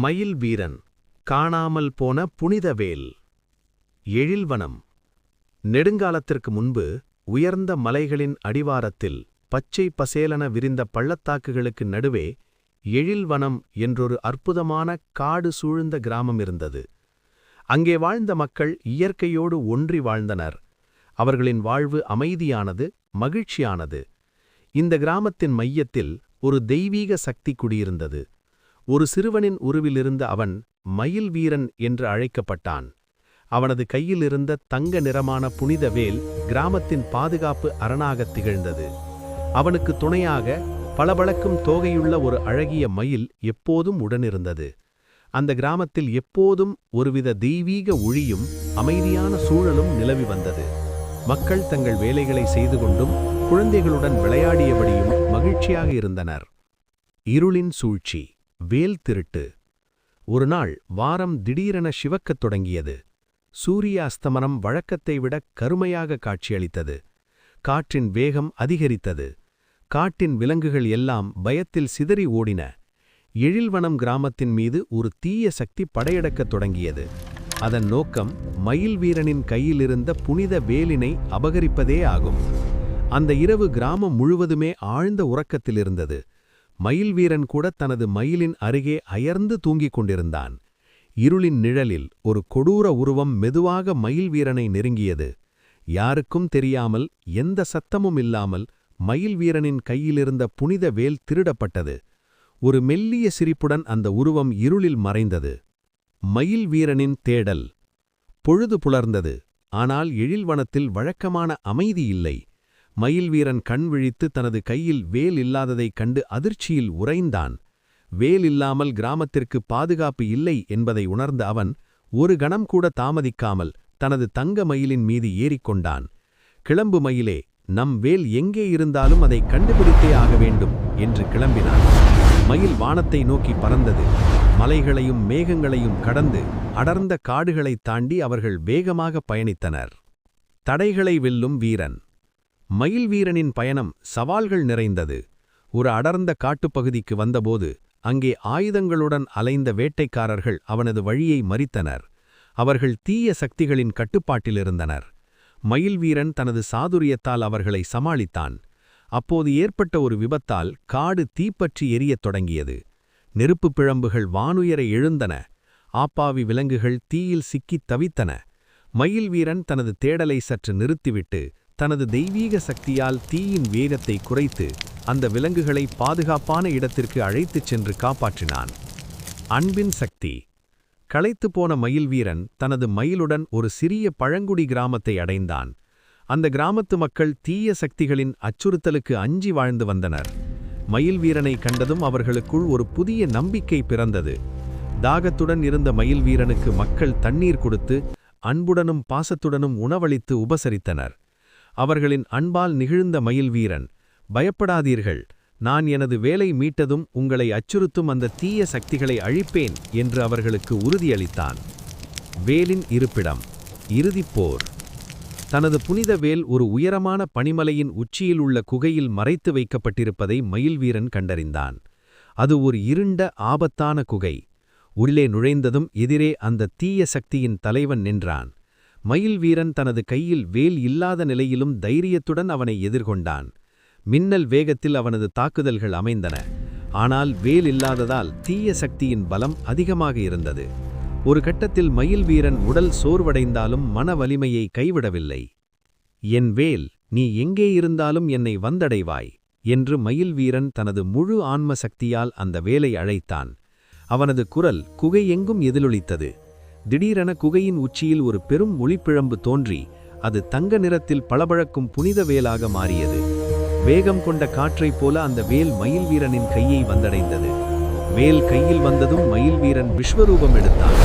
மயில் வீரன் காணாமல் போன புனிதவேல் எழில்வனம். நெடுங்காலத்திற்கு முன்பு உயர்ந்த மலைகளின் அடிவாரத்தில் பச்சை பசேலன விரிந்த பள்ளத்தாக்குகளுக்கு நடுவே எழில்வனம் என்றொரு அற்புதமான காடு சூழ்ந்த கிராமம் இருந்தது. அங்கே வாழ்ந்த மக்கள் இயற்கையோடு ஒன்றி வாழ்ந்தனர். அவர்களின் வாழ்வு அமைதியானது மகிழ்ச்சியானது. இந்த கிராமத்தின் மையத்தில் ஒரு தெய்வீக சக்தி குடியிருந்தது. ஒரு சிறுவனின் உருவிலிருந்த அவன் மயில் வீரன் என்று அழைக்கப்பட்டான். அவனது கையிலிருந்த தங்க நிறமான புனித வேல் கிராமத்தின் பாதுகாப்பு அரணாகத் திகழ்ந்தது. அவனுக்கு துணையாக பளபளக்கும் தோகையுள்ள ஒரு அழகிய மயில் எப்போதும் உடனிருந்தது. அந்த கிராமத்தில் எப்போதும் ஒருவித தெய்வீக ஒளியும் அமைதியான சூழலும் நிலவி வந்தது. மக்கள் தங்கள் வேலைகளை செய்து கொண்டும் குழந்தைகளுடன் விளையாடியபடியும் மகிழ்ச்சியாக இருந்தனர். இருளின் சூழ்ச்சி. வேல் திருட்டு. ஒரு நாள் வாரம் திடீரென சிவக்கத் தொடங்கியது. சூரிய அஸ்தமனம் வழக்கத்தை விட கருமையாக காட்சியளித்தது. காற்றின் வேகம் அதிகரித்தது. காட்டின் விலங்குகள் எல்லாம் பயத்தில் சிதறி ஓடின. எழில்வனம் கிராமத்தின் மீது ஒரு தீய சக்தி படையெடுக்கத் தொடங்கியது. அதன் நோக்கம் மயில் வீரனின் கையிலிருந்த புனித வேலினை அபகரிப்பதே ஆகும். அந்த இரவு கிராமம் முழுவதுமே ஆழ்ந்த உறக்கத்தில் இருந்தது மயில் வீரன் கூட தனது மயிலின் அருகே அயர்ந்து தூங்கிக் கொண்டிருந்தான். இருளின் நிழலில் ஒரு கொடூர உருவம் மெதுவாக மயில் வீரனை நெருங்கியது. யாருக்கும் தெரியாமல் எந்த சத்தமும் இல்லாமல் மயில் வீரனின் கையிலிருந்த புனித வேல் திருடப்பட்டது. ஒரு மெல்லிய சிரிப்புடன் அந்த உருவம் இருளில் மறைந்தது. மயில் வீரனின் தேடல். பொழுது புலர்ந்தது. ஆனால் எழில்வனத்தில் வழக்கமான அமைதி இல்லை. மயில் வீரன் கண் விழித்து தனது கையில் வேல் இல்லாததைக் கண்டு அதிர்ச்சியில் உறைந்தான். வேல் இல்லாமல் கிராமத்திற்கு பாதுகாப்பு இல்லை என்பதை உணர்ந்த அவன் ஒரு கணம் கூட தாமதிக்காமல் தனது தங்க மயிலின் மீது ஏறிக்கொண்டான் கிளம்பு மயிலே நம் வேல் எங்கே இருந்தாலும் அதை கண்டுபிடித்தே ஆக வேண்டும் என்று கிளம்பினான். மயில் வானத்தை நோக்கி பறந்தது. மலைகளையும் மேகங்களையும் கடந்து அடர்ந்த காடுகளைத் தாண்டி அவர்கள் வேகமாக பயணித்தனர். தடைகளை வெல்லும் வீரன். மயில் வீரனின் பயணம் சவால்கள் நிறைந்தது. ஒரு அடர்ந்த காட்டுப்பகுதிக்கு வந்தபோது அங்கே ஆயுதங்களுடன் அலைந்த வேட்டைக்காரர்கள் அவனது வழியை மறித்தனர். அவர்கள் தீய சக்திகளின் கட்டுப்பாட்டிலிருந்தனர் மயில் வீரன் தனது சாதுரியத்தால் அவர்களை சமாளித்தான். அப்போது ஏற்பட்ட ஒரு விபத்தால் காடு தீப்பற்றி எரியத் தொடங்கியது. நெருப்புப் பிழம்புகள் வானுயரை எழுந்தன. ஆப்பாவி விலங்குகள் தீயில் சிக்கித் தவித்தன. மயில் வீரன் தனது தேடலை சற்று நிறுத்திவிட்டு தனது தெய்வீக சக்தியால் தீயின் வேகத்தை குறைத்து அந்த விலங்குகளை பாதுகாப்பான இடத்திற்கு அழைத்துச் சென்று காப்பாற்றினான். அன்பின் சக்தி. களைத்து போன மயில் வீரன் தனது மயிலுடன் ஒரு சிறிய பழங்குடி கிராமத்தை அடைந்தான். அந்த கிராமத்து மக்கள் தீய சக்திகளின் அச்சுறுத்தலுக்கு அஞ்சி வாழ்ந்து வந்தனர். மயில் வீரனை கண்டதும் அவர்களுக்குள் ஒரு புதிய நம்பிக்கை பிறந்தது. தாகத்துடன் இருந்த மயில் வீரனுக்கு மக்கள் தண்ணீர் கொடுத்து அன்புடனும் பாசத்துடனும் உணவளித்து உபசரித்தனர். அவர்களின் அன்பால் நிகழ்ந்த மயில் வீரன் பயப்படாதீர்கள். நான் எனது வேலை மீட்டதும் உங்களை அச்சுறுத்தும் அந்த தீய சக்திகளை அழிப்பேன் என்று அவர்களுக்கு உறுதியளித்தான். வேலின் இருப்பிடம். இறுதிப்போர் தனது புனித வேல் ஒரு உயரமான பனிமலையின் உச்சியில் உள்ள குகையில் மறைத்து வைக்கப்பட்டிருப்பதை மயில்வீரன் கண்டறிந்தான். அது ஒரு இருண்ட ஆபத்தான குகை. உள்ளே நுழைந்ததும் எதிரே அந்த தீய சக்தியின் தலைவன் நின்றான். மயில் வீரன் தனது கையில் வேல் இல்லாத நிலையிலும் தைரியத்துடன் அவனை எதிர்கொண்டான். மின்னல் வேகத்தில் அவனது தாக்குதல்கள் அமைந்தன. ஆனால் வேல் இல்லாததால் தீய சக்தியின் பலம் அதிகமாக இருந்தது. ஒரு கட்டத்தில் மயில் வீரன் உடல் சோர்வடைந்தாலும் மன வலிமையை கைவிடவில்லை. என் வேல் நீ எங்கே இருந்தாலும் என்னை வந்தடைவாய் என்று மயில் வீரன் தனது முழு ஆன்ம சக்தியால் அந்த வேலை அழைத்தான். அவனது குரல் குகையெங்கும் எங்கும் திடீரென குகையின் உச்சியில் ஒரு பெரும் ஒளிப்பிழம்பு தோன்றி அது தங்க நிறத்தில் பளபழக்கும் புனித வேலாக மாறியது. வேகம் கொண்ட காற்றைப் போல அந்த வேல் மயில் வீரனின் கையை வந்தடைந்தது. வேல் கையில் வந்ததும் மயில் வீரன் விஸ்வரூபம் எடுத்தான்.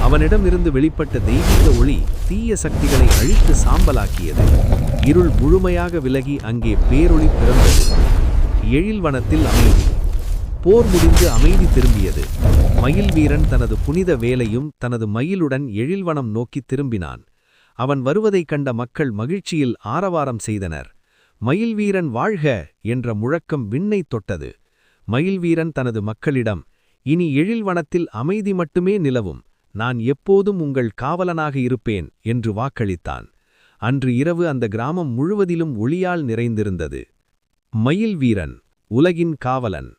அவனிடம் இருந்து வெளிப்பட்ட தெய்வீக ஒளி தீய சக்திகளை அழித்து சாம்பலாக்கியது. இருள் முழுமையாக விலகி அங்கே பேரொளி பிறந்தது. எழில்வனத்தில் அமைதி. போர் முடிந்து அமைதி திரும்பியது. மயில் வீரன் தனது புனித வேலையும் தனது மயிலுடன் எழில்வனம் நோக்கி திரும்பினான். அவன் வருவதைக் கண்ட மக்கள் மகிழ்ச்சியில் ஆரவாரம் செய்தனர். மயில் வீரன் வாழ்க என்ற முழக்கம் விண்ணை தொட்டது. மயில் வீரன் தனது மக்களிடம் இனி எழில்வனத்தில் அமைதி மட்டுமே நிலவும் நான் எப்போதும் உங்கள் காவலனாக இருப்பேன் என்று வாக்களித்தான். அன்று இரவு அந்த கிராமம் முழுவதிலும் ஒளியால் நிறைந்திருந்தது. மயில் வீரன் உலகின் காவலன்.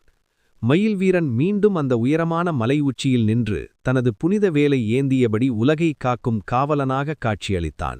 மயில் வீரன் மீண்டும் அந்த உயரமான மலை உச்சியில் நின்று தனது புனித வேலை ஏந்தியபடி உலகை காக்கும் காவலனாக காட்சியளித்தான்.